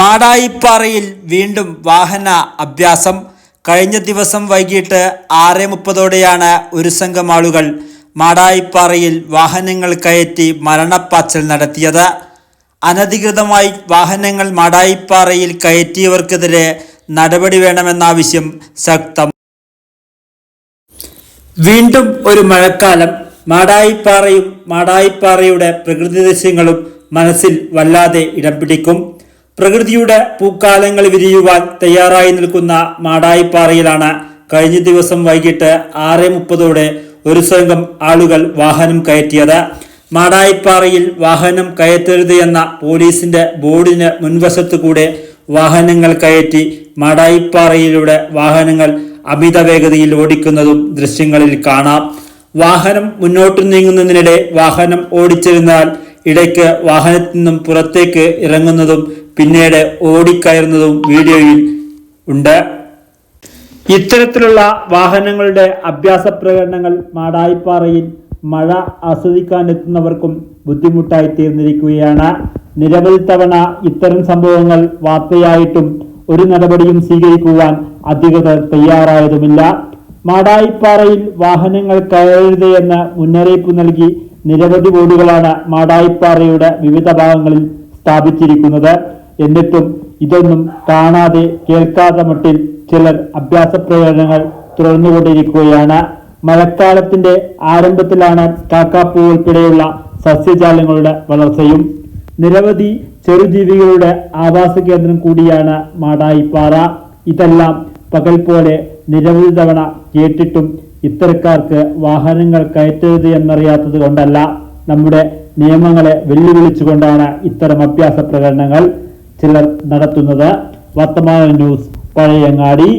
മാടായിപ്പാറയിൽ വീണ്ടും വാഹന അഭ്യാസം. കഴിഞ്ഞ ദിവസം വൈകിട്ട് ആറ് മുപ്പതോടെയാണ് ഒരു സംഘം ആളുകൾ മാടായിപ്പാറയിൽ വാഹനങ്ങൾ കയറ്റി മരണപ്പാച്ചൽ നടത്തിയത്. അനധികൃതമായി വാഹനങ്ങൾ മാടായിപ്പാറയിൽ കയറ്റിയവർക്കെതിരെ നടപടി വേണമെന്നാവശ്യം ശക്തം. വീണ്ടും ഒരു മഴക്കാലം. മാടായിപ്പാറയും മാടായിപ്പാറയുടെ പ്രകൃതി ദൃശ്യങ്ങളും മനസ്സിൽ വല്ലാതെ ഇടം പിടിക്കും. പ്രകൃതിയുടെ പൂക്കാലങ്ങൾ വിരിയുവാൻ തയ്യാറായി നിൽക്കുന്ന മാടായിപ്പാറയിലാണ് കഴിഞ്ഞ ദിവസം വൈകിട്ട് ആറ് മുപ്പതോടെ ഒരു സംഘം ആളുകൾ വാഹനം കയറ്റിയത്. മാടായിപ്പാറയിൽ വാഹനം കയറ്റരുത് എന്ന പോലീസിന്റെ ബോർഡിന് മുൻവശത്തു കൂടെ വാഹനങ്ങൾ കയറ്റി മാടായിപ്പാറയിലൂടെ വാഹനങ്ങൾ അമിത വേഗതയിൽ ഓടിക്കുന്നതും ദൃശ്യങ്ങളിൽ കാണാം. വാഹനം മുന്നോട്ട് നീങ്ങുന്നതിനിടെ വാഹനം ഓടിച്ചിരുന്നാൽ ഇടയ്ക്ക് വാഹനത്തിൽ നിന്നും പുറത്തേക്ക് ഇറങ്ങുന്നതും പിന്നീട് ഓടിക്കയറുന്നതും വീഡിയോയിൽ ഉണ്ട്. ഇത്തരത്തിലുള്ള വാഹനങ്ങളുടെ അഭ്യാസ പ്രകടനങ്ങൾ മാടായിപ്പാറയിൽ മഴ ആസ്വദിക്കാനെത്തുന്നവർക്കും ബുദ്ധിമുട്ടായി തീർന്നിരിക്കുകയാണ്. നിരവധി തവണ ഇത്തരം സംഭവങ്ങൾ വാർത്തയായിട്ടും ഒരു നടപടിയും സ്വീകരിക്കുവാൻ അധികൃതർ തയ്യാറായതുമില്ല. മാടായിപ്പാറയിൽ വാഹനങ്ങൾ കയറരുത് എന്ന് മുന്നറിയിപ്പ് നൽകി നിരവധി ബോർഡുകളാണ് മാടായിപ്പാറയുടെ വിവിധ ഭാഗങ്ങളിൽ സ്ഥാപിച്ചിരിക്കുന്നത്. എന്നിട്ടും ഇതൊന്നും കാണാതെ കേൾക്കാതെ മട്ടിൽ ചിലർ അഭ്യാസ പ്രകടനങ്ങൾ തുടർന്നുകൊണ്ടിരിക്കുകയാണ്. മഴക്കാലത്തിന്റെ ആരംഭത്തിലാണ് കാക്കാപ്പൂ ഉൾപ്പെടെയുള്ള സസ്യജാലങ്ങളുടെ വളർച്ചയും. നിരവധി ചെറുജീവികളുടെ ആവാസ കേന്ദ്രം കൂടിയാണ് മാടായിപ്പാറ. ഇതെല്ലാം പകൽ പോലെ നിരവധി തവണ കേട്ടിട്ടും ഇത്തരക്കാർക്ക് വാഹനങ്ങൾ കയറ്റരുത് എന്നറിയാത്തത് കൊണ്ടല്ല. നമ്മുടെ നിയമങ്ങളെ വെല്ലുവിളിച്ചുകൊണ്ടാണ് ഇത്തരം അഭ്യാസ പ്രകടനങ്ങൾ. ചിലർ നടത്തുന്നത്. വർത്തമാന ന്യൂസ് പഴയങ്ങാടി.